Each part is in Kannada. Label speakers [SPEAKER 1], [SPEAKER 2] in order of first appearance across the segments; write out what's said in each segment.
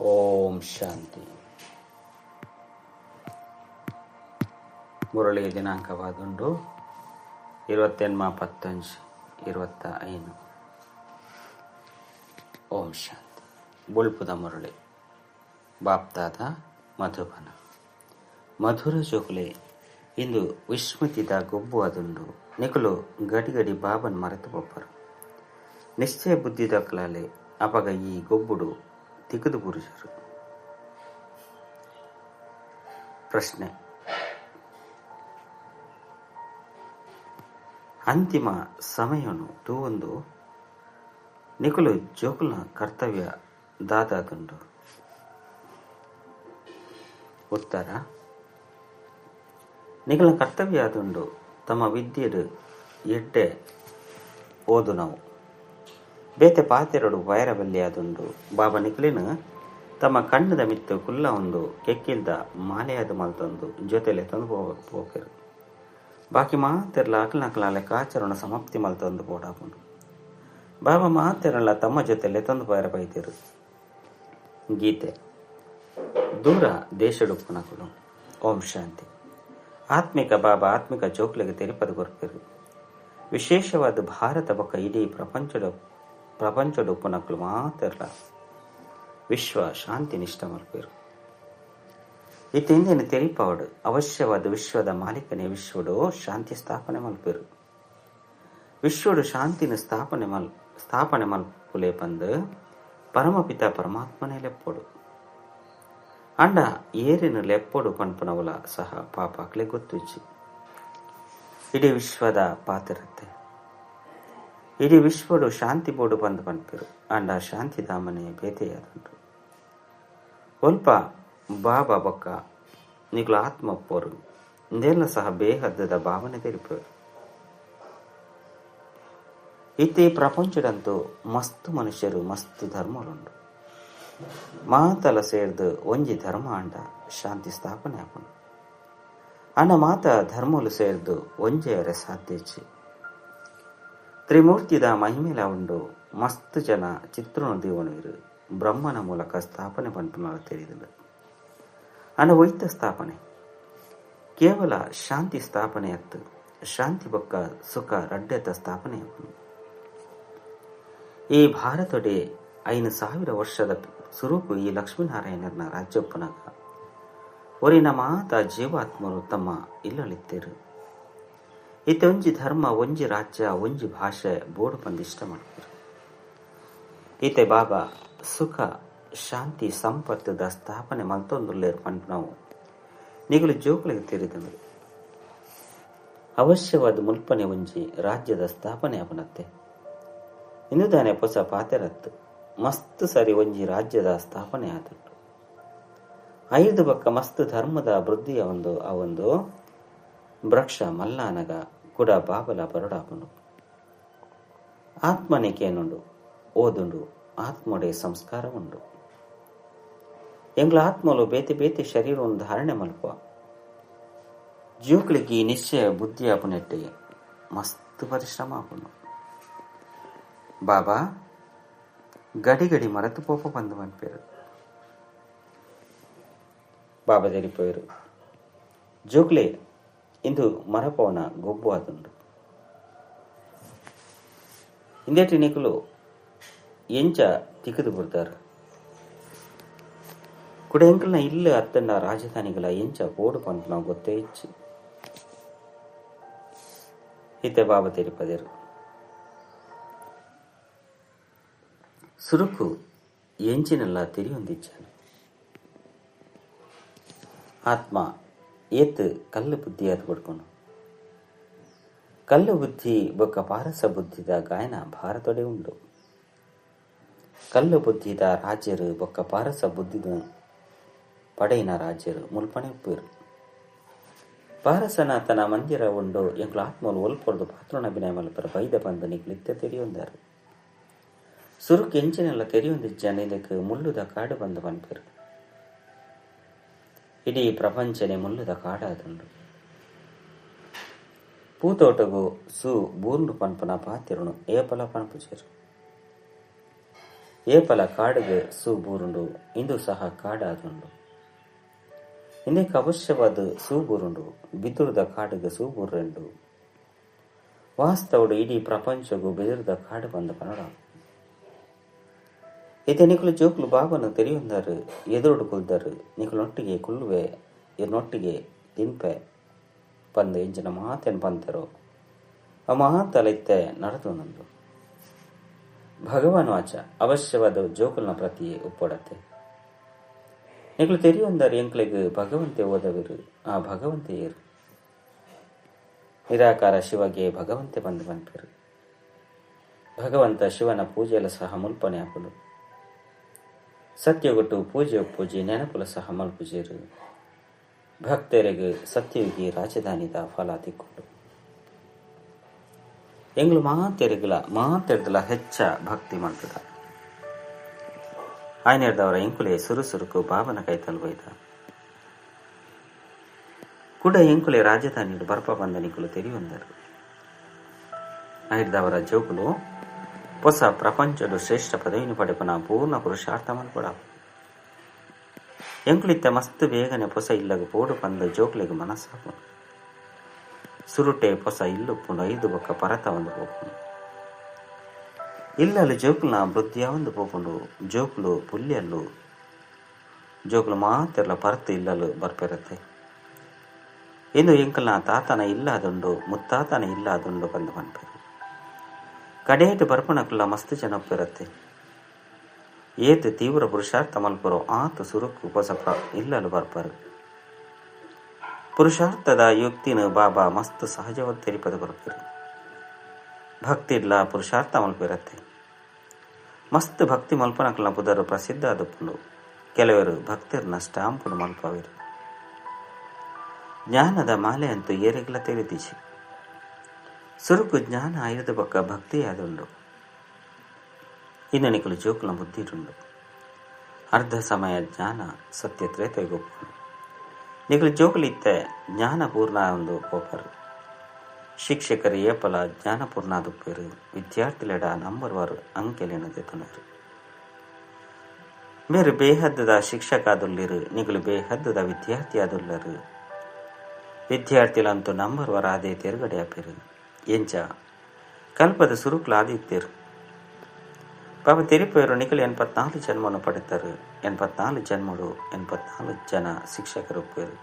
[SPEAKER 1] ಓಂ ಶಾಂತಿ. ಮುರಳಿಯ ದಿನಾಂಕವಾದುಂಡು ಇರುವತ್ತೆನ್ಮ ಪತ್ತೊಂಜ್ ಇರುವತ್ತ ಐನು ಓಂ ಶಾಂತಿ. ಬುಳ್ಪುದ ಮುರಳಿ. ಬಾಪ್ತಾದ ಮಧುಬನ. ಮಧುರ ಜೋಕುಲೆ ಇಂದು ವಿಸ್ಮಿತಿದ ಗೊಬ್ಬು ಅದುಂಡು. ನಿಕುಲು ಗಡಿಗಡಿ ಬಾಬನ್ ಮರೆತು ಒಬ್ಬರು ನಿಶ್ಚಯ ಬುದ್ಧಿದ ಕಲಾಲೆ ಅಪಗ ಈ ಗೊಬ್ಬುಡು ತಿಗದು ಪುರುಷರು ಪ್ರಶ್ನೆ. ಅಂತಿಮ ಸಮಯವನ್ನು ತೂವೊಂದು ನಿಕುಲು ಜೋಕುಲ್ನ ಕರ್ತವ್ಯ ದಾದಾದುಂಡು. ಉತ್ತರ. ನಿಕಲ ಕರ್ತವ್ಯ ಆದುಂಡು ತಮ್ಮ ವಿದ್ಯೆಡು ಎಡ್ಡೆ ಓದು ನಾವು ಬೇತೆ ಪಾತೆರಡು ಬಾಬಾ ನಿಕಲಿನ ತಮ್ಮ ಕಣ್ಣದ ಮಿತ್ತು ಕುಲ್ಲ ಒಂದು ಕೆಕ್ಕಿಲ್ದ ಮಾಲೆಯಾದ ಮಲ್ತೊಂದು ಜೊತೆಲೆ ತಂದು ಹೋಗಿರು ಬಾಕಿ ಮಾತೆರ್ಲ ನಕಲಾಲೆ ಕಾಚರಣ ಸಮಾಪ್ತಿ ಮಲ್ತೊಂದು ಪೋಡಾಪುಂಡು. ಬಾಬಾ ಮಾತೆರಲ್ಲ ತಮ್ಮ ಜೊತೆಲೆ ತಂದು ಪೈರ ಬೈತಿರು. ಗೀತೆ. ದೂರ ದೇಶಡುಪ್ಪುನಕುಲು ಓಂ ಶಾಂತಿ. ಆತ್ಮಿಕ ಬಾಬಾ ಆತ್ಮಿಕ ಜೋಕ್ಲಿಗೆ ತೆರಿಪದ ಕೊರ್ಪೆರು. ವಿಶೇಷವಾದ ಭಾರತ ಬೊಕ್ಕ ಇಡೀ ಪ್ರಪಂಚದ ಪ್ರಪಂಚದ ಉಪನಕಲು ಮಾತೆರ್ಲ ವಿಶ್ವ ಶಾಂತಿ ನಿಷ್ಠ ಮಲ್ಪೇರು ಹಿಂದಿನ ತೆರಿಪಾವಡು ಅವಶ್ಯವಾದ ವಿಶ್ವದ ಮಾಲೀಕನೇ ವಿಶ್ವಡು ಶಾಂತಿ ಸ್ಥಾಪನೆ ಮಲ್ಪೇರು ವಿಶ್ವಡು ಶಾಂತಿನ ಸ್ಥಾಪನೆ ಮಲ್, ಸ್ಥಾಪನೆ ಮಲ್ಪುಲೆ ಬಂದು ಪರಮಪಿತ ಪರಮಾತ್ಮನೇ ಲೆಪ್ಪೊಡು. ಅಂಡ ಏರಿನ ಲೆಪ್ಪೊಡು ಪನ್ಪನವುಲ ಸಹ ಪಾಪಾಕ್ಲೆ ಗೊತ್ತಿಚ್ಚಿ ಇಡೀ ವಿಶ್ವದ ಪಾತಿರತ್ತೆ. ಇಡೀ ವಿಶ್ವಡು ಶಾಂತಿ ಬೋಡು ಬಂದು ಪನ್ಪಿರು ಅಂಡ ಶಾಂತಿಧಾಮನೆ ಬೇತೆಯಾದುಂಟು ಒಲ್ಪ ಬಾಬಾ ಬೊಕ್ಕ ಆತ್ಮ ಪೋರು ಇಂದೆಲ್ಲ ಸಹ ಬೇಹದ್ದದ ಭಾವನೆ ತೆರಿಪರು. ಇತ್ತೆ ಪ್ರಪಂಚದಂತೂ ಮಸ್ತ್ ಮನುಷ್ಯರು, ಮಸ್ತ್ ಧರ್ಮರುಂಡು ಮಾತಲ ಸೇರ್ದು ಒಂಜಿ ಧರ್ಮ ಅಂಡ ಶಾಂತಿ ಸ್ಥಾಪನೆ ಆಪುಂಡು ಅಣ್ಣ ಮಾತ ಧರ್ಮಲು ಸೇರ್ದು ಒಂಜೆಯರೆ ಸಾಧ್ಯಚ್ಚಿ ತ್ರಿಮೂರ್ತಿದ ಮಹಿಮೇಲ ಉಂಡು ಮಸ್ತ್ ಜನ ಚಿತ್ರಣ ದೀವಣಿರು ಬ್ರಹ್ಮನ ಮೂಲಕ ಸ್ಥಾಪನೆ ಪಂಪನಾಳ ತಿಳಿದಿಲ್ಲ ಅನ ಒಯ್ತ ಸ್ಥಾಪನೆ. ಕೇವಲ ಶಾಂತಿ ಸ್ಥಾಪನೆ ಅತ್ತು, ಶಾಂತಿ ಬೊಕ್ಕ ಸುಖ ರಡ್ಡೆತ ಸ್ಥಾಪನೆ ಈ ಭಾರತೊಡೆ ಐನು ಸಾವಿರ ವರ್ಷದ ಸುರೂಪು ಈ ಲಕ್ಷ್ಮೀನಾರಾಯಣನ ರಾಜ್ಯಪ್ಪನಾಗ. ಒರಿನ ಮಾತ ಜೀವಾತ್ಮರು ತಮ್ಮ ಇಲ್ಲಳಿತ್ತಿರು. ಇತ್ತ ಒಂಜಿ ಧರ್ಮ ಒಂಜಿ ರಾಜ್ಯ ಒಂಜಿ ಭಾಷೆ ಬೋಡು ಪಂದಿ ಇಷ್ಟ ಮಾಡ್ತಾರೆ ಈತೆ ಬಾಬಾ ಸುಖ ಶಾಂತಿ ಸಂಪತ್ತದ ಸ್ಥಾಪನೆ ಮಲ್ತೊಂದುಲ್ಲೇರು ಪಂಡ್ ನಾವು ನಿಗಲು ಜೋಕುಲಿಗೆ ತಿರಿದನು ಅವಶ್ಯವಾದ ಮುಲ್ಪನೆ ಒಂಜಿ ರಾಜ್ಯದ ಸ್ಥಾಪನೆ ಅವನತ್ತೆ ಇಂದುದಾನೆ ಹೊಸ ಪಾತೆರತ್ತು ಮಸ್ತ್ ಸರಿ ಒಂಜಿ ರಾಜ್ಯದ ಸ್ಥಾಪನೆ ಆದಟ್ಟು ಐದು ಬಕ್ಕ ಮಸ್ತ್ ಧರ್ಮದ ವೃದ್ಧಿಯ ಒಂದು ಆ ಒಂದು ವೃಕ್ಷ ಮಲ್ಲಾನಗ ಕುಡ ಬಾಬಲ ಬರಡಾಪುಂಡು ಆತ್ಮನಿಕೇನುಂಡು ಓದುಂಡು, ಆತ್ಮೊಡೆ ಸಂಸ್ಕಾರ ಉಂಡು ಎಂಗ್ಲ ಆತ್ಮಲು ಬೇತೆ ಬೇತೆ ಶರೀರವನ್ನು ಧಾರಣೆ ಮಲ್ಪುವ. ಜೀವಕ್ಳಿಗೆ ನಿಶ್ಚಯ ಬುದ್ಧಿ ಆಪುನೆಟ್ಟೆ ಮಸ್ತ್ ಪರಿಶ್ರಮ ಆಪುಂಡು ಬಾಬಾ ಗಡಿ ಗಡಿ ಮರೆತು ಪೋಪ ಬಂದು ಮನ್ಪೇರು ಬಾಬಾ ತೆರಿಪೋಯರು ಜೋಗ್ಲೆ ಇಂದು ಮರಪವನ ಗೊಬ್ಬು ಆದುಂಡು ಇಂದೇಟಿ ನಿಕುಲು ಎಂಚ ತಿಕ್ಕದು ಬಿಡ್ತಾರ ಕುಡ ಎಂಕಲ್ನ ಇಲ್ಲ ಅತ್ತಂಡ ರಾಜಧಾನಿಗಳ ಎಂಚ ಬೋಡು ಪಂಟ್ ನಾವು ಗೊತ್ತೇ ಇಚ್ಚಿ ಹಿತೆ ಬಾಬಾ ತೆರಿಪದೇರು ಸುರುಕು ಎಂಚಿನೆಲ್ಲ ತಿರಿಯೊಂದಿಚ್ಚಾನು ಆತ್ಮ ಏತ್ ಕಲ್ಲು ಬುದ್ಧಿ ಅದು ಪಡ್ಕೊಂಡು ಕಲ್ಲು ಬುದ್ಧಿ ಬೊಕ್ಕ ಪಾರಸ ಬುದ್ಧಿದ ಗಾಯನ ಭಾರತೊಡೆ ಉಂಡು ಕಲ್ಲು ಬುದ್ಧಿದ ರಾಜ್ಯರು ಬೊಕ್ಕ ಪಾರಸ ಬುದ್ಧಿದ ಪಡೆಯಿನ ರಾಜ್ಯರು ಮುಲ್ಪಣೆ ಉಪ್ಪೇರು ಪಾರಸನ ತನ್ನ ಮಂದಿರ ಉಂಡು ಎಂಕ್ಲ ಆತ್ಮಲು ಒಲ್ಪೊಡ್ದು ಪಾತ್ರೋಣ ಅಭಿನಯ ಮಲ್ಪರ ಬೈದ ಬಂದು ನಿಗ್ಲಿತ್ತ ತೆರಿಯೊಂದಾರು ಸುರುಕು ಎಂಚಿನೆಲ್ಲ ತೆರಿಯೊಂದಿಜ್ಜ ನಿಲಕ್ಕೆ ಮುಳ್ಳುದ ಕಾಡು ಬಂದು ಪನ್ಪೇರು ಇಡೀ ಪ್ರಪಂಚನೆ ಮುಲ್ಲುದ ಕಾಡಾದುಂಡು పూతోటగు సు బూర్ను పన్పన పాతిరును ఏపల పనపుచేరు ಏಪಲ ಕಾಡಿಗೆ ಸೂ ಬೂರುಂಡು ಇಂದು ಸಹ ಕಾಡಾದುಂಡು ಇಂದಕ್ಕೆ ಅವಶ್ಯವಾದ ಸೂ ಬೂರುಂಡು ಬಿದುರದ ಕಾಡಿಗೆ ಸೂ ಬೂರ್ರೆಂಡು ವಾಸ್ತವಡು ಇಡೀ ಪ್ರಪಂಚಗೂ ಬೆದಿರದ ಕಾಡು ಬಂದ ಕನ್ನಡ ಇತ್ತೆ ನಿಕಲು ಜೋಕುಲು ಬಾಬನು ఎదురుడు ಎದುರುಡು ಕುಲ್ದರು నొట్టిగే ಕುಲ್ಲುವೆ ಎನ್ನೊಟ್ಟಿಗೆ ತಿನ್ಪೆ ಪಂದ ಇಂಚಿನ ಮಾತೆನ್ ಪಂತರು ಆ ಮಾತಲೈತೆ ನಡೆದು ನಂದು ಭಗವಾನ್ ವಾಚ, ಅವಶ್ಯವಾದ ಜೋಕುಲ್ನ ಪ್ರತಿ ಉಪ್ಪೊಡತೆ ನಿಕಲು ತೆರೆಯೊಂದರು ಎಂಕ್ಲೆಗ್ ಭಗವಂತೆ ಓದವಿರು, ಆ ಭಗವಂತೆ ಏರು ನಿರಾಕಾರ ಶಿವಗೆ ಭಗವಂತೆ ಬಂದು ಬಂದಿರು ಭಗವಂತ ಶಿವನ ಪೂಜೆಯಲ್ಲ ಸಹ ಮುಲ್ಪನೆ ಹಾಕಲು ಸತ್ಯಗೊಟ್ಟು ಪೂಜೆ ಪೂಜೆ ನೆನಪುಲ ಸಹ ಮಲ್ಪುಜೇರು ಭಕ್ತರಿಗೆ ಸತ್ಯಯುಗಿ ರಾಜಧಾನಿದ ಫಲ ತಿಕ್ಕೊಂಡು. ಎಂಗ್ಳು ಮಾತೆರಿಗಲ ಮಾತೆರ್ದಲ ಹೆಚ್ಚ ಭಕ್ತಿ ಮಾಡ್ತದ ಆಯ್ನೆರ್ದವರ ಎಂಕುಲೆ ಸುರುಸುರುಕು ಬಾಬನ ಕೈ ತಲುಪೈದ ಕೂಡ ಎಂಕುಲೆ ರಾಜಧಾನಿ ಬರ್ಪ ಬಂದ ನಿಂಕುಲು ತೆರಿಯೊಂದರು. ಆಯ್ದವರ ಜೋಕುಲು ಹೊಸ ಪ್ರಪಂಚದ ಶ್ರೇಷ್ಠ ಪದವಿಯನ್ನು ಪಡೆಪನ ಪೂರ್ಣ ಪುರುಷಾರ್ಥ ಮಲ್ಪಡ ಎಂಕುಳಿತ ಮಸ್ತ್ ಬೇಗನೆ ಪೊಸ ಇಲ್ಲಗ ಪೋಡು ಪಂದ ಜೋಕ್ಲೆಗೆ ಮನಸ್ಸಾಪು ಸುರುಟೆ ಪೊಸ ಇಲ್ಲುಪ್ಪುಂಡು ಐದು ಬೊಕ್ಕ ಪರತ ಒಂದು ಪೋಪುಂಡು. ಇಲ್ಲಲು ಜೋಕುಲ್ನ ವೃದ್ಧಿಯ ಒಂದು ಪೋಪುಂಡು. ಜೋಕುಲು ಪುಲ್ಯಲ್ಲು, ಜೋಕುಲು ಮಾತೆರ್ಲ ಪರತು ಇಲ್ಲಲು ಬರ್ಪಿರತ್ತೆ. ಇಂದು ಎಂಕಲ್ನ ತಾತನ ಇಲ್ಲಾದುಂಡು, ಮುತ್ತಾತನ ಇಲ್ಲಾದುಂಡು ಬಂದು ಪನ್ಪೆರು ಕಡೇಟ್ ಮಸ್ತ ಮಸ್ತ್ ಜನಪ್ಪಿರತ್ತೆ ಏತ್ ತೀವ್ರ ಪುರುಷಾರ್ಥ ಮಲ್ಪರೋ, ಆತ ಸುರುಕು ಉಪಸಪ ಇಲ್ಲಲು ಬರ್ಪರು. ಪುರುಷಾರ್ಥದ ಯುಕ್ತಿನ ಬಾಬಾ ಮಸ್ತ್ ಸಹಜವಾದ ತೆರಿಪದ ಬರ್ಪಿರು ಭಕ್ತಿ ಇಲ್ಲ ಪುರುಷಾರ್ಥ ಮಲ್ಪಿರತ್ತೆ. ಮಸ್ತ್ ಭಕ್ತಿ ಮಲ್ಪನಕ್ಕಲ್ಲ ಪುದರು ಪ್ರಸಿದ್ಧ ಆದಪ್ಪುಂಡು. ಕೆಲವರು ಭಕ್ತಿರ್ನ ಸ್ಟಾಂಪುಡು ಮಲ್ಪವಿರು. ಜ್ಞಾನದ ಮಾಲೆ ಅಂತೂ ಏರಿಗಲ ತೆರೆದಿಸಿ. ಸುರುಕು ಜ್ಞಾನ ಆಯುಧ ಪಕ್ಕ ಭಕ್ತಿಯಾದುಂಡು. ಇನ್ನು ನಿಕಲು ಜೋಕುಲ ಬುದ್ಧಿರುಂಡು ಅರ್ಧ ಸಮಯ ಜ್ಞಾನ ಸತ್ಯತ್ರೆ ತ್ರೇತೆಗೊಪ್ಪುಂಡು ನಿಕಲು ಜೋಕುಲಿತ್ತೆ ಜ್ಞಾನ ಪೂರ್ಣ ಒಂದು ಪೋಪರು ಶಿಕ್ಷಕರು ಏಪಲ ಜ್ಞಾನ ಪೂರ್ಣಾದುಪ್ಪೇರು ವಿದ್ಯಾರ್ಥಿಲೆಡ ನಂಬರ್ ವಾರು ಅಂಕೆಲೆನದೆ ತುನರು. ಮೇರು ಬೇಹದ್ದದ ಶಿಕ್ಷಕಾದುಲ್ಲಿರು ನಿಗಲು ಬೇಹದ್ದದ ವಿದ್ಯಾರ್ಥಿಯಾದುಲ್ಲರು ವಿದ್ಯಾರ್ಥಿಲಂತೂ ನಂಬರ್ ವರ ಅದೇ ತಿರುಗಡೆ ಅಪ್ಪಿರು. ಎಂಚ ಕಲ್ಪದ ಸುರುಕ್ಲಾದಿತ್ತೇರು ಪಾಪ ತೆರಿಪೇರು ನಿಖಲು ಎನ್ಪತ್ನಾಲ್ಕು ಜನ್ಮವನ್ನು ಪಡೆದರು ಎನ್ಪತ್ನಾಲ್ಕು ಜನ್ಮಗಳು ಎನ್ಪತ್ನಾಲ್ಕು ಜನ ಶಿಕ್ಷಕರು ಒಪ್ಪೇರು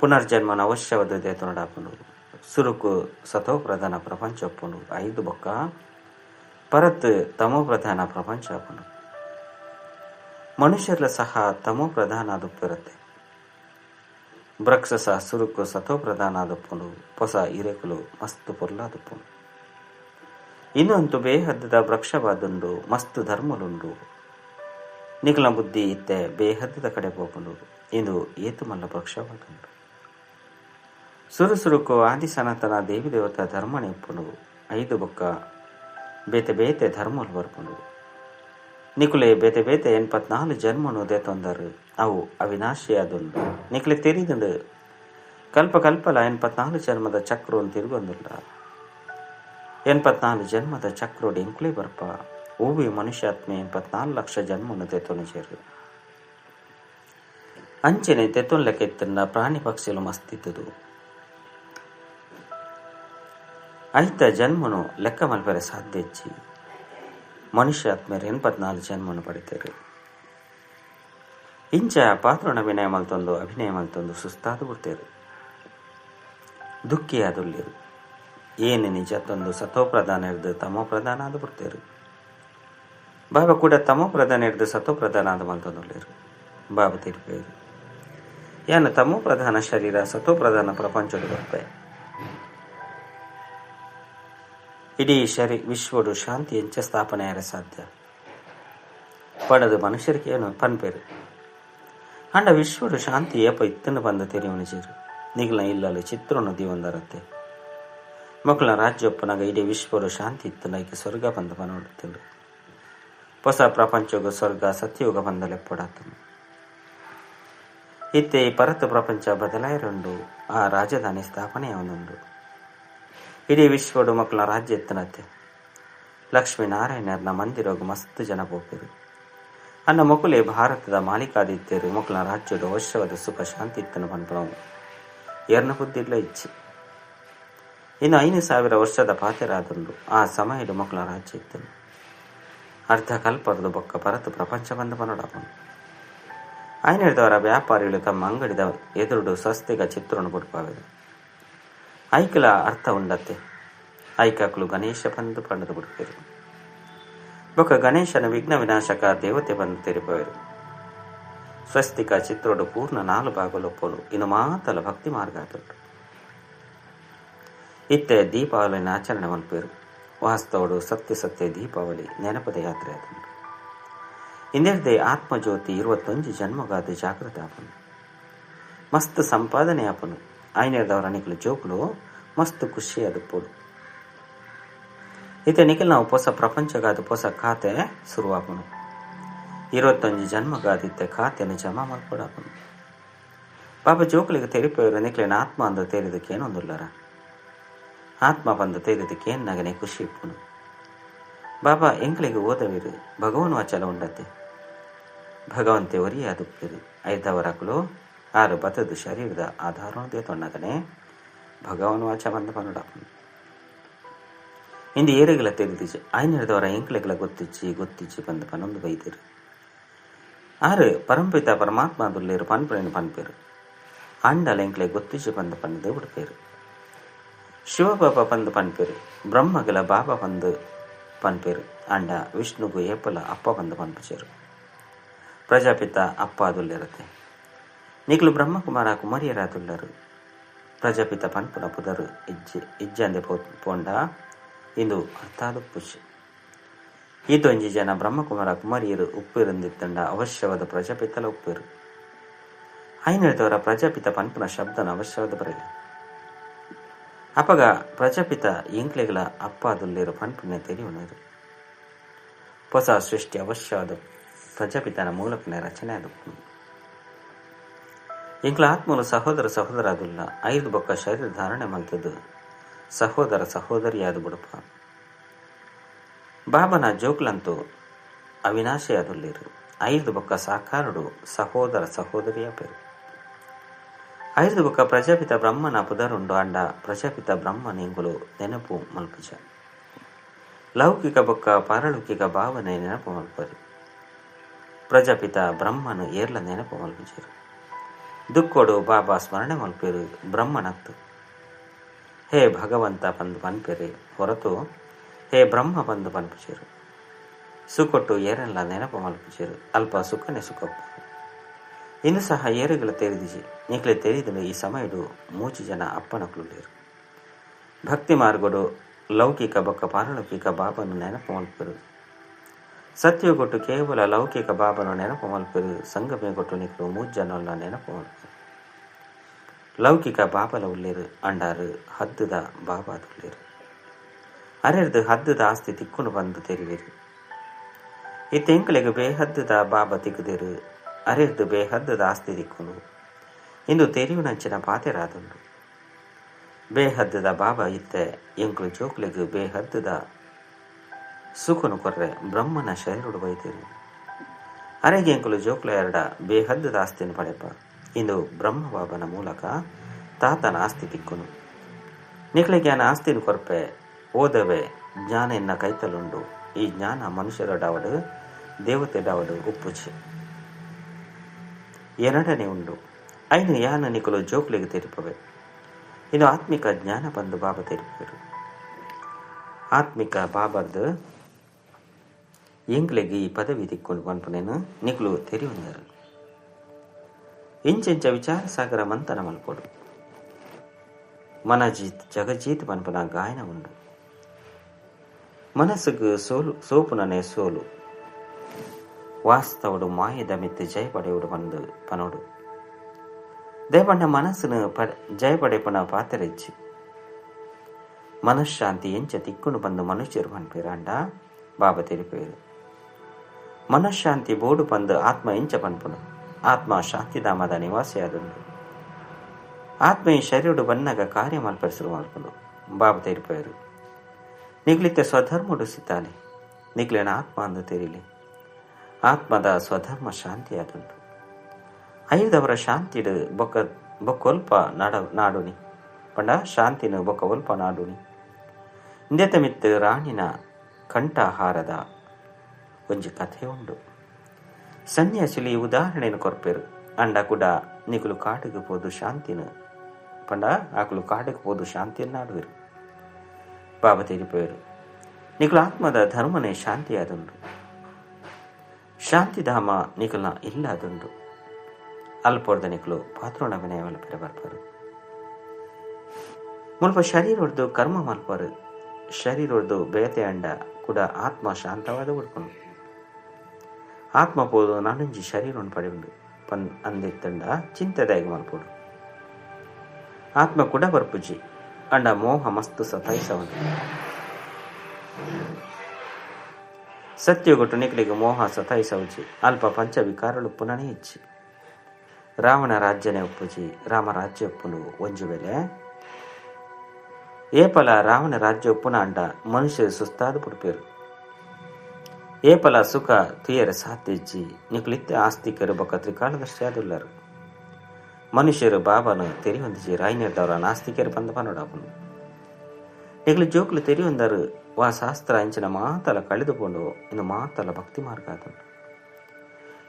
[SPEAKER 1] ಪುನರ್ಜನ್ಮನ ಅವಶ್ಯವಾದದೆ ತೊನಡಾಪುಂಡು ಸುರುಕು ಸತೋ ಪ್ರಧಾನ ಪ್ರಪಂಚ ಒಪ್ಪುಂಡು ಐದು ಬೊಕ್ಕ ಪರತ್ ತಮೋ ಪ್ರಧಾನ ಪ್ರಪಂಚ ಅಪ್ಪುಂಡು ಮನುಷ್ಯರ್ಲ ಸಹ ತಮೋ ಪ್ರಧಾನ ಅದುಪ್ಪಿರುತ್ತೆ ಬ್ರಕ್ಷಸ ಸುರುಕು ಸತೋ ಪ್ರಧಾನ ಆದಪ್ಪುಂಡು ಹೊಸ ಇರೆಕುಲು, ಮಸ್ತ್ ಪೊರ್ಲಾದಪ್ಪುಂಡು. ಇನ್ನೊಂದು ಬೇಹದ್ದದ ವೃಕ್ಷವಾದುಂಡು ಮಸ್ತ್ ಧರ್ಮಲುಂಡು. ನಿಖಲ ಬುದ್ಧಿ ಇತ್ತೆ ಬೇಹದ್ದದ ಕಡೆ ಹೋಗುಂಡು, ಇದು ಏತು ಮಲ್ಲ ವೃಕ್ಷವಾದುಂಡು ಸುರು ಸುರುಕು ಆದಿ ಸನಾತನ ದೇವಿ ದೇವತ ಧರ್ಮ ಇಪ್ಪುಂಡು, ಐದು ಬೊಕ್ಕ ಬೇತೆ ಬೇತೆ ಧರ್ಮಲು ಬರ್ಪುಂಡು. ನಿಕುಲೆ ಬೇತೆ ಬೇತೆ ಎನ್ಪತ್ನಾಲ್ಕು ಜನ್ಮನು ದೇತೊಂದರು ಅವು ಅವಿನಾಶಿಯಾದುಂಡು ನಿಕ್ಲೆ ತೆರಿದುಂಡು. ಕಲ್ಪ ಕಲ್ಪಲ ಎನ್ಪತ್ನಾಲ್ಕು ಜನ್ಮದ ಚಕ್ರವನ್ನು ತಿರುಗೊಂದುಂಡ ಎನ್ಪತ್ನಾಲ್ಕು ಜನ್ಮದ ಚಕ್ರೋಡು ಎಂಕ್ಲೆ ಬರ್ಪ. ಓವಿ ಮನುಷ್ಯಾತ್ಮೆ ಎನ್ಪತ್ನಾಲ್ಕು ಲಕ್ಷ ಜನ್ಮನು ತೆತ್ತೊನು ಅಂಚನೆ ತೆತ್ತೊನ್ಲೆಕ್ಕೆತ್ತಿನ ಪ್ರಾಣಿ ಪಕ್ಷಿಲು ಮಸ್ತಿದ್ದುದು ಐತ ಜನ್ಮನು ಲೆಕ್ಕ ಮಲ್ಪರೆ ಸಾಧ್ಯ ಹೆಚ್ಚಿ ಮನುಷ್ಯಾತ್ಮರು ಎನ್ಪತ್ನಾಲ್ಕು ಜನ್ಮನು ಪಡಿತಾರೆ. ಇಂಚ ಪಾತ್ರನ ಅಭಿನಯ ಮಲ್ತೊಂದು ಅಭಿನಯ ಮಲ್ತೊಂದು ಸುಸ್ತಾದು ಬಿಡ್ತೇರು. ದುಃಖಿ ಆದುಲ್ಲಿರು ಏನು ನಿಜ, ತಂದು ಸತೋ ಪ್ರಧಾನ ಹಿಡ್ದು ತಮೋ ಪ್ರಧಾನ ಆದ ಬಿಡ್ತೇರು. ಬಾಬಾ ಕೂಡ ತಮೋ ಪ್ರಧಾನ ಹಿಡ್ದು ಸತೋ ಪ್ರಧಾನ ಆದ ಮಲ್ತೊಂದುಲ್ಲಿರು ಬಾಬಾ ತಿರುಪೇರು. ಏನು ತಮೋ ಪ್ರಧಾನ ಶರೀರ ಸತೋ ಪ್ರಧಾನ ಪ್ರಪಂಚದ ಬರ್ಪೆ ಇಡೀ ಶರೀ ವಿಶ್ವಡು ಶಾಂತಿ ಎಂಚ ಸ್ಥಾಪನೆಯಾರ ಸಾಧ್ಯ. ಪಡೆದು ಮನುಷ್ಯರಿಗೆ ಏನು ಪನ್ಪೇರು. ಅಂಡ ವಿಶ್ವರು ಶಾಂತಿ ಏಪ ಇತ್ತನ್ನು ಬಂದ ತೆರೆಯುವನಿಸಿರು ನಿಗ್ಲ ಇಲ್ಲಲು ಚಿತ್ರನ ದಿವಂದರತ್ತೆ. ಮಕ್ಕಳ ರಾಜ್ಯಪ್ಪನಾಗ ಇಡೀ ವಿಶ್ವಡು ಶಾಂತಿ ಇತ್ತನಾಗಿ ಸ್ವರ್ಗ ಬಂದ ಪನೋಡುತ್ತಿರು ಹೊಸ ಪ್ರಪಂಚಗ ಸ್ವರ್ಗ, ಸತ್ಯಯುಗ ಬಂದಲೆಪ್ಪಡಾತನು ಇತ್ತೆ ಈ ಪರತ ಪ್ರಪಂಚ ಬದಲಾಯಿರಂಡು, ಆ ರಾಜಧಾನಿ ಸ್ಥಾಪನೆ ಅವನುಂಡು ಇಡೀ ವಿಶ್ವಡು ಮಕ್ಕಳ ರಾಜ್ಯ ಎತ್ತನತ್ತೆ ಲಕ್ಷ್ಮೀನಾರಾಯಣರ್ನ ಮಂದಿರೋಗ ಮಸ್ತ್ ಜನ ಪೋಪಿರು ಅನ್ನ ಮೊಕುಲೆ ಭಾರತದ ಮಾಲಿಕಾದಿತ್ಯರು ಮೊಕಲ ರಾಜ್ಯದ ವರ್ಷವಾದ ಸುಖ, ಶಾಂತಿ ಇತ್ತನು ಪನ್ಪಣವು ಎರಡು ಬುದ್ಧಿಲ್ಲ ಇಚ್ಛೆ ಇನ್ನು ಐದು ಸಾವಿರ ವರ್ಷದ ಪಾತೆರಾದುಂಡು ಆ ಸಮಯದ ಮೊಕಲ ರಾಜ್ಯ ಇತ್ತನು. ಅರ್ಧ ಕಲ್ಪರದು ಬೊಕ್ಕ ಪರತು ಪ್ರಪಂಚ ಬಂದ ಪನೊಡಪನು ಐನಡ್ದವರ ವ್ಯಾಪಾರಿಗಳು ತಮ್ಮ ಅಂಗಡಿದ ಎದುರುಡು ಸ್ವಸ್ತಿಗ ಚಿತ್ರಣ ಕೊಡ್ಪಾವೆದು ಐಕಲ ಅರ್ಥ ಉಂಡತ್ತೆ. ಐಕಾಕ್ಲು ಗಣೇಶ ಬಂದು ಪಂಡದ ಬಿಡ್ತಿರು ಬೊಕ್ಕ ಗಣೇಶನ ವಿಘ್ನ ವಿನಾಶಕ ದೇವತೆ ಬಂದು ತೆರಿಪವರು ಸ್ವಸ್ತಿಕ ಚಿತ್ರೋಡು ಪೂರ್ಣ ನಾಲು ಭಾಗಲೊಪ್ಪಲು ಇನ್ನು ಮಾತಲ ಭಕ್ತಿ ಮಾರ್ಗ ಆತುಂಟು ಇತ್ತೆ ದೀಪಾವಳಿನ ಆಚರಣೆ ಮಲ್ಪೇರು ವಾಸ್ತವಡು ಸತ್ಯ ಸತ್ಯ ದೀಪಾವಳಿ ನೆನಪದ ಯಾತ್ರೆ ಆತುಂಟು ಇಂದೆರ್ದೆ ಆತ್ಮಜ್ಯೋತಿ ಇರುವತ್ತೊಂಜು ಜನ್ಮಗಾದ ಜಾಗೃತ ಆಪನು ಮಸ್ತ್ ಸಂಪಾದನೆ ಆಪನು ಆಯ್ನೆರ್ದವರ ನಿಖಲು ಜೋಕುಲು ಮಸ್ತ್ ಖುಷಿ ಅದುಪ್ಪುಡು ಇತ್ತೆ ನಿಖಿಲ್ ನಾವು ಹೊಸ ಪ್ರಪಂಚಗಾದ ಹೊಸ ಖಾತೆ ಶುರುವಾಪನು ಇರುವತ್ತೊಂಜು ಜನ್ಮಗಾದಿತ್ತೆ ಖಾತೆಯನ್ನು ಜಮಾ ಮಲ್ಪಡಾಪನು ಪಾಪ ಜೋಕುಲಿಗೆ ತೆರಿಪೋರು ನಿಖಿಲಿನ ಆತ್ಮ ಅಂದು ತೇರಿದಕ್ಕೇನೊಂದುಲ್ಲರ ಆತ್ಮ ಬಂದು ತೇರಿದಕ್ಕೇನು ನಗನೆ ಖುಷಿ ಇಪ್ಪುನು. ಬಾಬಾ, ಎಂಕ್ಲಿಗೆ ಓದವಿರು, ಭಗವನ್ ವಾಚಲ ಉಂಡತೆ. ಭಗವಂತೆ ಒರಿಯ ದುಪ್ಪಿರು ಐದವರಕಲು ಆರು ಬತದು ಶರೀರದ ಆಧಾರದೇ ತೊನ್ನಗನೆ ಭಗವನ್ ವಾಚ ಬಂದ ಪನ್ನಡಪ್ಪನು ಇಂದು ಏರೆಗಳ ತೆಗೆದಿச்சு ಐನರದವರ ಎಂಕ್ಲೆಗಳ ಗೊತ್ತಿಚ್ಚಿ ಗೊತ್ತಿಚ್ಚಿ ಬಂದ ಪನ್ನೊಂದು ಬೈದಿರು. ಆರು, ಪರಂಪಿತ ಪರಮಾತ್ಮ ದುಲ್ಲೇರು ಪನ್ಪೇನು ಪನ್ಪೇರು. ಆಂಡಲ ಎಂಕ್ಲೆ ಗೊತ್ತಿಚ್ಚಿ ಬಂದ ಪನ್ನದೆ ಉಡುಪೇರು. ಶಿವಬಾಬ ಬಂದು ಪನ್ಪೇರು. ಬ್ರಹ್ಮಗಳ ಬಾಬಾ ಬಂದು ಪನ್ಪೇರು. ಅಂಡ ವಿಷ್ಣುಗು, ಏಪಲ, ಅಪ್ಪ ಬಂದು ಪನ್ಪಚೇರು ಪ್ರಜಾಪಿತ ಅಪ್ಪ ಅದುಲ್ಲಿರುತ್ತೆ ನಿಕ್ಲು ಬ್ರಹ್ಮಕುಮಾರ ಕುಮಾರಿಯರಾದುಲ್ಲರು ಪ್ರಜಾಪಿತ ಪನ್ಪುನ ಪುದರು ಇಜ್ಜೆ ಇಜ್ಜಂದೆ ಪೋಂಡ. ಇಂದು ಅರ್ಥಾದ ಈತ ಈತೊಂಜಿ ಜನ ಬ್ರಹ್ಮಕುಮಾರ ಕುಮಾರಿಯರು ಉಪ್ಪಿರಂದಿತ್ತಂಡ ಅವಶ್ಯವಾದ ಪ್ರಜಾಪಿತಲ ಉಪ್ಪಿರು. ಐನಳದವರ ಪ್ರಜಾಪಿತ ಪನ್ಪುನ ಶಬ್ದನ ಅವಶ್ಯವಾದ ಬರಲಿ. ಅಪಗ ಪ್ರಜಾಪಿತ ಎಂಕ್ಲೆಗಳ ಅಪ್ಪ ಅದುಲ್ಲಿರು ಪನ್ಪುಣ್ಯ ತೆರಿಯುವರು ಹೊಸ ಸೃಷ್ಟಿ ಅವಶ್ಯವಾದ ಪ್ರಜಾಪಿತನ ಮೂಲಕನೇ ರಚನೆ ಅದು. ಇಂಕ್ಲ ಆತ್ಮಲು ಸಹೋದರ ಸಹೋದರ ಅದುಲ್ಲ ಐದು ಬೊಕ್ಕ ಶರೀರ ಧಾರಣೆ ಮಲ್ತದ್ದು ಸಹೋದರ ಸಹೋದರಿಯಾದ ಬುಡಪ ಬಾಬನ ಜೋಕ್ಲಂತೂ ಅವಿನಾಶಿಯಾದಲ್ಲಿರು ಐದು ಬೊಕ್ಕ ಸಾಕಾರುಡು ಸಹೋದರ ಸಹೋದರಿಯ ಪೇರು. ಐದು ಬೊಕ್ಕ ಪ್ರಜಾಪಿತ ಬ್ರಹ್ಮನ ಪುದರುಂಡು ಅಂಡ ಪ್ರಜಾಪಿತ ಬ್ರಹ್ಮ ನಿಂಗುಲು ನೆನಪು ಮಲ್ಪುಜ. ಲೌಕಿಕ ಬೊಕ್ಕ ಪಾರಲೌಕಿಕ ಭಾವನೆ ನೆನಪು ಮಲ್ಪರು ಪ್ರಜಾಪಿತ ಬ್ರಹ್ಮನು ಏರ್ಲ ನೆನಪು ಮಲ್ಪುಜರು. ದುಕ್ಕೋಡು ಬಾಬಾ ಸ್ಮರಣೆ ಮಲ್ಪಿರು ಬ್ರಹ್ಮನತ್ತು. ಹೇ ಭಗವಂತ ಬಂದು ಬನ್ಪಿರಿ ಹೊರತು ಹೇ ಬ್ರಹ್ಮ ಬಂದು ಬನ್ಪಿಸಿರು ಸುಕೊಟ್ಟು ಏರೆಲ್ಲ ನೆನಪು ಮಲ್ಪಿಸಿರು. ಅಲ್ಪ ಸುಖನೆ ಸುಖಪ್ಪ ಇನ್ನು ಸಹ ಏರುಗಳು ತೆರೆದಿಜಿ. ನೀಕ್ಲೆ ತೆರೆದನು ಈ ಸಮಯಡು ಮೂಚು ಜನ ಅಪ್ಪನಕುಲೇರು ಭಕ್ತಿ ಮಾರ್ಗಡು ಲೌಕಿಕ ಬಕ್ಕ ಪಾರಲೌಕಿಕ ಬಾಬನು ನೆನಪು ಮಲ್ಪಿರು. ಸತ್ಯಗೊಟ್ಟು ಕೇವಲ ಲೌಕಿಕ ಬಾಬನು ನೆನಪು ಮಲ್ಪಿರು. ಸಂಗಮೆ ಕೊಟ್ಟು ನಿಕ್ಲು ಮೂಜ್ಜನಲ್ಲ ನೆನಪು ಮಲ್ಪರು. ಲೌಕಿಕ ಬಾಬಲ ಉಳ್ಳೇರು, ಅಂಡಾರು, ಹದ್ದುದ ಬಾಬಾದ ಉಳ್ಳೇರು. ಅರೆರ್ದು ಹದ್ದುದ ಆಸ್ತಿ ತಿಕ್ಕುನು ಬಂದು ತೆರಿವಿರು. ಈ ತೆಂಕಲಿಗೆ ಬೇಹದ್ದುದ ಬಾಬಾ ತಿಕ್ಕುದೇರು, ಅರೆರ್ದು ಬೇಹದ್ದುದ ಆಸ್ತಿ ತಿಕ್ಕುನು. ಇಂದು ತೆರಿಯುನಂಚಿನ ಪಾತೆರಾದುಂಡು. ಬೇಹದ್ದುದ ಬಾಬಾ ಇತ್ತೆ ಎಂಕುಲು ಜೋಕ್ಲಿಗೆ ಬೇಹದ್ದುದ ಸುಖನು ಕೊರ್ರೆ ಬ್ರಹ್ಮನ ಶರೀರುಡು ಬೈತೇರು. ಅರೆಗೆ ಎಂಕುಲು ಜೋಕ್ಲ ಎರಡ ಬೇಹದ್ದುದ ಆಸ್ತಿಯನ್ನು ಪಡೆಪ. ಇಂದು ಬ್ರಹ್ಮಬಾಬನ ಮೂಲಕ ತಾತನ ಆಸ್ತಿ ತಿಕ್ಕುನು. ನಿಕ್ಲೆ ಜ್ಞಾನ ಆಸ್ತಿನ ಕೊರಪೆ ಓದವೆ ಜ್ಞಾನ ಎನ್ನ ಕೈತಲುಂಡು. ಈ ಜ್ಞಾನ ಮನುಷ್ಯರ ಡಾವಡು, ದೇವತೆ ಡಾವಡು ಉಪ್ಪುಚಿ. ಎರಡನೇ ಉಂಡು. ಐನು ಯಾನ ನಿಖಲು ಜೋಕ್ಲಿಗೆ ತೆರಿಪವೆ. ಇನ್ನು ಆತ್ಮಿಕ ಜ್ಞಾನ ಬಂದು ಬಾಬ ತೆರಿಪರು ಆತ್ಮಿಕ ಬಾಬರ್ದು ಎಂಗ್ಲೆಗೆ ಈ ಪದವಿ ತಿಕ್ಕೊಂಡು ಬಂದು ನಿಖಲು ತೆರಿಯುಂದರು ಇಂಚೆಂಚ ವಿಚಾರ ಸಾಗರ ಮಂತನ ಮಲ್ಪೊಡು ಮನಜೀತ್ ಜಗಜೀತ್ ಪನ್ಪನ ಗಾಯನ ಉಂಡು ಮನಸ್ಸುಗು ಸೋಲು ಸೋಪುನನೆ ಸೋಲು ವಾಸ್ತವಡು ಮಾಯದ ಮಿತ್ತು ಜಯಪಡೆಯುಡು ಬಂದು ಪನೋಡು ದೇವಣ್ಣ ಮನಸ್ಸುನು ಪ ಜಯಪಡೆಪನ ಪಾತ್ರೆಚ್ಚಿ ಮನಃಶಾಂತಿ ಎಂಚ ತಿಕ್ಕುನು ಬಂದು ಮನುಷ್ಯರು ಪನ್ಪೇರಾಂಡ ಬಾಬಾ ತೆರಿಪೇರು ಮನಃಶಾಂತಿ ಬೋಡು ಬಂದು ಆತ್ಮ ಎಂಚ ಪನ್ಪುನು ಆತ್ಮ ಶಾಂತಿಧಾಮದ ನಿವಾಸಿಯಾದುಂಡು ಆತ್ಮ ಈ ಶರೀರಡು ಬಂದಾಗ ಕಾರ್ಯ ಮಲ್ಪರಿಸಲು ಮಾಡ್ಕೊಂಡು ಬಾಬಾ ತೀರ್ಪಯರು. ನಿಗ್ಲಿತ ಸ್ವಧರ್ಮಡು ಸಿತಾನೆ ನಿಗ್ಲಿನ ಆತ್ಮ ಅಂದು ತೆರಿಲಿ. ಆತ್ಮದ ಸ್ವಧರ್ಮ ಶಾಂತಿ ಅದುಂಟು ಐದವರ ಶಾಂತಿಡು ಬೊಕ್ಕ, ಬೊಕ್ಕೊಲ್ಪ ನಡ, ನಾಡುನಿ. ಪಂಡ ಶಾಂತಿನು ಬೊಕ್ಕ ಒಲ್ಪ ನಾಡುನಿ. ಇಂದೆತ ಮಿತ್ತು ರಾಣಿನ ಕಂಠಹಾರದ ಒಂಜಿ ಕಥೆ ಉಂಡು ಸನ್ಯಾಸಿಲಿ ఈ ఉదాహరణను ಅಂಡ ಕೂಡ, ನಿಕುಲು నీకులు ಪೋದು ಶಾಂತಿನ. ಪಂಡ ఆకులు కాటుకుపోదు ಪೋದು ಶಾಂತಿಯನ್ನು వీరు ಬಾಬಾ తీరిపోయారు ನಿಕುಲು ಆತ್ಮದ ಧರ್ಮನೇ ಶಾಂತಿ ಆದುಂಡು ಶಾಂತಿಧಾಮ ನಿಕಲ್ನ ಇಲ್ಲ ಅದುಂಡು ಅಲ್ಪೋರ್ದ ನಿಕಲು ಪಾತ್ರೋಣ ವಿನಯ ಮಲ್ಪೆರೆ ಬರ್ಪರು. ಮುಲ್ಪ ಶರೀರೊಡ್ದು ಕರ್ಮ ಮಲ್ಪರು. ಶರೀರೊಡ್ದು ಬೇತೆ ಅಂಡ ಕೂಡ ಆತ್ಮ ಶಾಂತವಾದ ಉಡ್ಕೊಂಡು ಪೋದು ನಾನೊಂಜಿ ಶರೀರವನ್ನು ಪಡೆಯುಂಡು ಪನ್ ಅಂದಿತ್ತಂಡ ಚಿಂತೆದಾಗಿ ಮಲ್ಪೋಡು ಆತ್ಮ ಕೂಡ ಬರ್ಪುಜಿ ಅಂಡ ಮೋಹ ಮಸ್ತು ಸತಾಯಿಸವನು ಸತ್ಯಗೊಟ್ಟು ನಿಕಲಿಗೆ ಮೋಹ ಸತಾಯಿಸವುಜಿ ಅಲ್ಪ ಪಂಚವಿಕಾರಳು ಪುನಃ ಇಚ್ಚಿ ರಾವಣ ರಾಜ್ಯನೇ ಒಪ್ಪುಜಿ ರಾಮ ರಾಜ್ಯ ಒಪ್ಪುನು ಒಂಜು ವೇಳೆ ಏಪಲ ರಾವಣ ರಾಜ್ಯ ಒಪ್ಪುನ ಅಂಡ ಮನುಷ್ಯ ಸುಸ್ತಾದ ಪುಡ್ಪೇರು. ಏಪಲ ಸುಖ ತುಯರ ಸಾತಿಜ್ಜಿ ನಿಕ್ಲಿತ್ತೆ ಆಸ್ತಿಕರು ಬಕ ತ್ರಿಕಾಲದರ್ಶಿ ಆದುಲ್ಲರು ಮನುಷ್ಯರು ಬಾಬಾನು ತೆರಿ ಹೊಂದಿಜಿ ರಾಯ್ನಿರ್ದವರ ನಾಸ್ತಿಕರು ಬಂದ ಪನೋಡಾಪನು ನಿಕ್ಲು ಜೋಕ್ಲು ತೆರಿ ಹೊಂದರು ವಾ ಶಾಸ್ತ್ರ ಅಂಚಿನ ಮಾತಲ ಕಳೆದುಕೊಂಡು ಇನ್ನು ಮಾತಲ ಭಕ್ತಿ ಮಾರ್ಗ ಆದನು.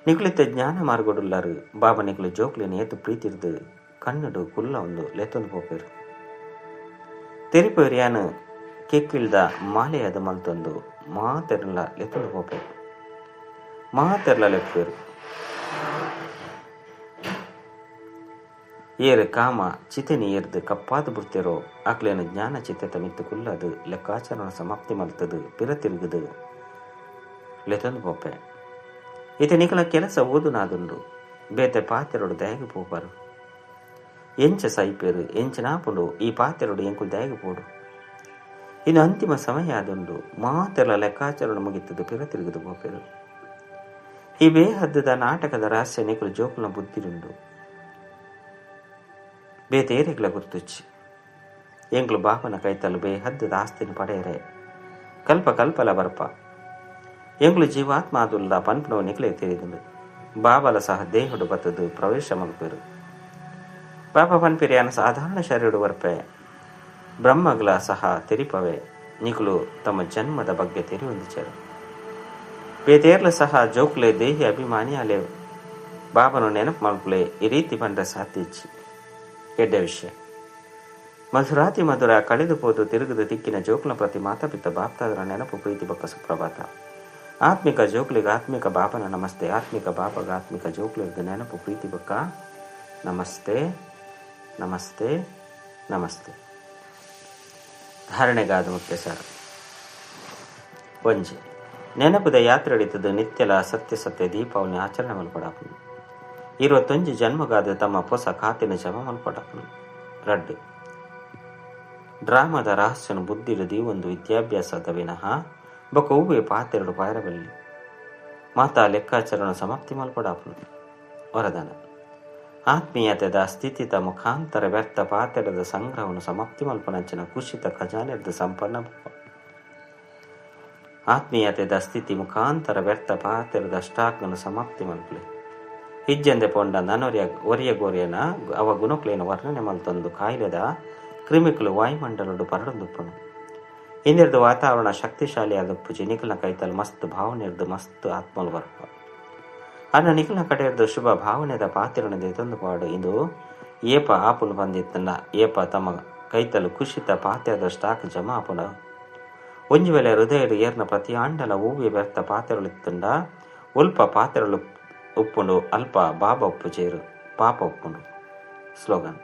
[SPEAKER 1] ನಿಕ್ಲಿತ್ತೆ ಜ್ಞಾನ ಮಾರ್ಗಡುಳ್ಳರು ಬಾಬಾ ನಿಕ್ಲು ಜೋಕ್ಲಿನ ಏತು ಪ್ರೀತಿರ್ದು ಕಣ್ಣುಡು ಕುಲ್ಲ ಒಂದು ಲೆತ್ತೊಂದು ಪೋಪೇರು ತೆರಿಪೇರು ಯಾನು ಕೆಕ್ಕಿಳ್ದ ಮಾಲೆಯಾದ ಮಲ್ತೊಂದು ಮಾತೆರ್ಲ ಲೆತ್ತೊಂದು ಪೋಪೇರು ಮಾತೆರ್ಲ ಲೆಪ್ಪೇರು ಏರು ಕಾಮ ಚಿತೆನಿ ಏರ್ದು ಕಪ್ಪಾದ ಬುರ್ತಿರೋ ಆಕ್ಲೇನು ಜ್ಞಾನ ಚಿತ್ತೆತ ಮಿತ್ತು ಕುಲ್ಲದು ಲೆಕ್ಕಾಚರಣ ಸಮಾಪ್ತಿ ಮಲ್ತದು ಪಿರ ತಿರುಗುದು ಲೆತೊಂದು ಪೋಪೆ ಇತೆ ನಿಕಲ ಕೆಲಸ ಓದು ನಾದುಂಡು, ಬೇತೆ ಪಾತೆರಡು ದಯಗು ಪೋಪರು. ಎಂಚ ಸೈಪೇರು, ಎಂಚ ನಾಪುಂಡು, ಈ ಪಾತೆರಡು ಎಂಕು ದಯಗು ಪೋಡು. ಇನ್ನು ಅಂತಿಮ ಸಮಯ ಅದೊಂದು ಮಾತೆಲ್ಲ ಲೆಕ್ಕಾಚಾರ ಮುಗಿತದ್ದು ಪಿರ ತಿರುಗಿದು ಪೋಪೆರು ಈ ಬೇಹದ್ದದ ನಾಟಕದ ರಹಸ್ಯ ನಿಕಲು ಜೋಕುಲ ಬುದ್ಧಿರುಂಡು. ಬೇತೇರೆಗಳ ಗುರ್ತುಚ್ಚಿ. ಎಂಗ್ಲು ಬಾಪನ ಕೈತಲು ಬೇಹದ್ದದ ಆಸ್ತಿನ ಪಡೆಯರೆ. ಕಲ್ಪ ಕಲ್ಪಲ ಬರ್ಪ. ಎಂಗ್ಲು ಜೀವಾತ್ಮ ಅದುಲ್ಲ ಪನ್ಪನವ ನಿಕ್ಲೆ ತಿಳಿದುಂಡು. ಬಾಬಲ ಸಹ ದೇಹುಡು ಬತ್ತದು ಪ್ರವೇಶ ಮಲ್ಪರು ಬಾಬಾ ಪನ್ಪಿರಿಯನ ಸಾಧಾರಣ ಶರೀರ ವರ್ಪೆ ಬ್ರಹ್ಮಗ್ಲ ಸಹ ತೆರಿಪವೆ. ನಿಗಳು ತಮ್ಮ ಜನ್ಮದ ಬಗ್ಗೆ ತೆರಿ ಹೊಂದಿಚಾರು ಬೇತೇರ್ಲ ಸಹ ಜೋಕ್ಲೆ ದೇಹಿ ಅಭಿಮಾನಿ ಅಲೆ ಬಾಬನು ನೆನಪು ಮಲ್ಕುಲೆ ಈ ರೀತಿ ಬಂದ ಸಾತೀಚಿ ಎಡ್ಡ ವಿಷಯ. ಮಧುರಾತಿ ಮಧುರ ಕಳೆದು ಹೋದು ತಿರುಗದು ದಿಕ್ಕಿನ ಜೋಕ್ಲ ಪ್ರತಿ ಮಾತಾಪಿತ ಬಾಪ್ತಾದರ ನೆನಪು ಪ್ರೀತಿ ಬಕ್ಕ ಸುಪ್ರಭಾತ. ಆತ್ಮಿಕ ಜೋಕ್ಲಿಗ ಆತ್ಮಿಕ ಬಾಪನ ನಮಸ್ತೆ, ಆತ್ಮಿಕ ಬಾಪಗ ಆತ್ಮಿಕ ಜೋಕ್ಲಿಗ ನೆನಪು ಪ್ರೀತಿ ಬಕ್ಕ ನಮಸ್ತೆ ನಮಸ್ತೆ ನಮಸ್ತೆ. ಧಾರಣೆಗಾದ ಮುಖ್ಯ ಸಾರ ಒಂಜಿ. ನೆನಪುದ ಯಾತ್ರೆ ಹಿಡಿತದ ನಿತ್ಯಲ ಸತ್ಯ ಸತ್ಯ ದೀಪಾವಳಿ ಆಚರಣೆ ಮಲ್ಪಡಾಪನು ಇರುವತ್ತೊಂಜಿ ಜನ್ಮಗಾದ ತಮ್ಮ ಹೊಸ ಖಾತೆನ ಜಮ ಮಲ್ಪಡಾಪನು ರಡ್ಡು. ಡ್ರಾಮಾದ ರಹಸ್ಯನ ಬುದ್ಧಿರದಿ ಒಂದು ವಿದ್ಯಾಭ್ಯಾಸದ ವಿನಃ ಬೊಕ ಹೂವೆ ಪಾತೆರಡು ಪಾಯರಬಲ್ಲಿ. ಮಾತಾ ಲೆಕ್ಕಾಚರಣ ಸಮಾಪ್ತಿ ಮಲ್ಪಡಾಪನು ವರದಾನ. ಆತ್ಮೀಯತೆದ ಸ್ಥಿತಿತ ಮುಖಾಂತರ ವ್ಯರ್ಥ ಪಾತ್ರದ ಸಂಗ್ರಹವನ್ನು ಸಮಾಪ್ತಿ ಮಲ್ಪನಂಚಿನ ಕುಸಿತ ಖಜಾನೆದ ಸಂಪನ್ನ ಆತ್ಮೀಯತೆದ ಸ್ಥಿತಿ ಮುಖಾಂತರ ವ್ಯರ್ಥ ಪಾತೆರದ ಸ್ಟಾಕ್ನ ಸಮಾಪ್ತಿ ಮಲ್ಪಲಿ ಹಿಜ್ಜೆಂದೆ ಪೊಂಡ ನನೊರಿಯ ಒರಿಯ ಗೋರಿಯನ ಅವ ಗುಣಕ್ಲೇನ ವರ್ಣನೆ ಮಲ್ತೊಂದು ಕಾಯಿಲೆದ ಕ್ರಿಮಿಕಲು ವಾಯುಮಂಡಲಡು ಪರಡೊಂದುಪ್ಪನು. ಇಂದಿರದು ವಾತಾವರಣ ಶಕ್ತಿಶಾಲಿಯಾದ ಪುಜಿ ನಿಖಲ ಕೈತಲ್ ಮಸ್ತ್ ಭಾವನೆರ್ದು ಮಸ್ತ್ ಆತ್ಮಲ್ ವರ್ಪ ಅನ್ನ ನಿಖಲ್ನ ಕಡೆಯರ್ದು ಶುಭ ಭಾವನೆದ ಪಾತಿರಣದ ತಂದು ಪಾಡು. ಇಂದು ಏಪ ಆಪುನ ಬಂದಿತ್ತಲ್ಲ. ಏಪ ತಮ್ಮ ಕೈತಲು ಕುಶಿತ ಪಾತ್ರದ ಸ್ಟಾಕ್ ಜಮಾ ಆಪುನ ಒಂಜಿ ವೇಳೆ ಹೃದಯಡು ಏರ್ನ ಪ್ರತಿ ಆಂಡಲ ಹೂವಿ ವ್ಯರ್ಥ ಪಾತ್ರೆಗಳಿತ್ತಂಡ, ಉಲ್ಪ ಪಾತ್ರೆಗಳು ಉಪ್ಪುಂಡು, ಅಲ್ಪ ಬಾಬ ಉಪ್ಪು ಚೇರು ಪಾಪ ಉಪ್ಪುಂಡು. ಸ್ಲೋಗನ್.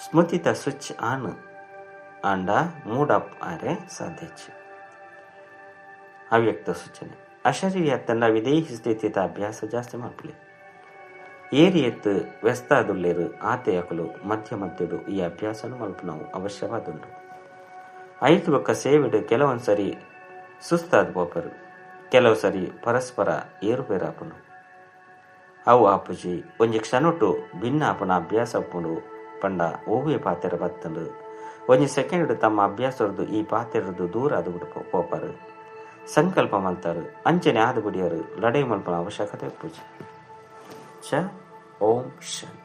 [SPEAKER 1] ಸ್ಮೃತಿತ switch on and mood up ಆರೆ ಸಾಧ್ಯಚ್ಚು ಅವ್ಯಕ್ತ ಸೂಚನೆ. ಅಶರೀರ ತನ್ನ ವಿದೇಹಿ ಸ್ಥಿತಿಯ ಅಭ್ಯಾಸ ಜಾಸ್ತಿ ಮಾಡ್ಲಿ ಏರಿ ಎತ್ತು ಆತೆಯಕಲು ಮಧ್ಯ ಮಧ್ಯಡು ಈ ಅಭ್ಯಾಸನು ಮಲ್ಪ ನಾವು ಅವಶ್ಯವಾದುಂಡು ಐದು ಬೊಕ್ಕ ಸೇವಿಡು ಕೆಲವೊಂದು ಸರಿ ಸುಸ್ತಾದ ಪೋಪರು ಕೆಲವು ಸರಿ ಪರಸ್ಪರ ಏರುಪೇರಾಪುನು ಅವು ಆಪುಜಿ, ಒಂಜಿ ಕ್ಷಣೊಟ್ಟು ಭಿನ್ನ ಆಪುನ ಅಭ್ಯಾಸ ಉಪ್ಪುಂಡು ಪಂಡ ಓವೇ ಪಾತೆರ ಬತ್ತಂಡು, ಒಂಜಿ ಸೆಕೆಂಡ್ ತಮ್ಮ ಅಭ್ಯಾಸರದು ಈ ಪಾತೆರದು ದೂರ ಅದು ಪೋಪರು. ಸಂಕಲ್ಪ ಮಾಡ್ತಾರೆ ಅಂಚನೆ ಆದ ಬಿಡಿಯರು ಲಡೈ ಮಲ್ಪನ ಅವಶ್ಯಕತೆ ಪೂಜೆ. ಚ ಓಂ ಶಾಂತಿ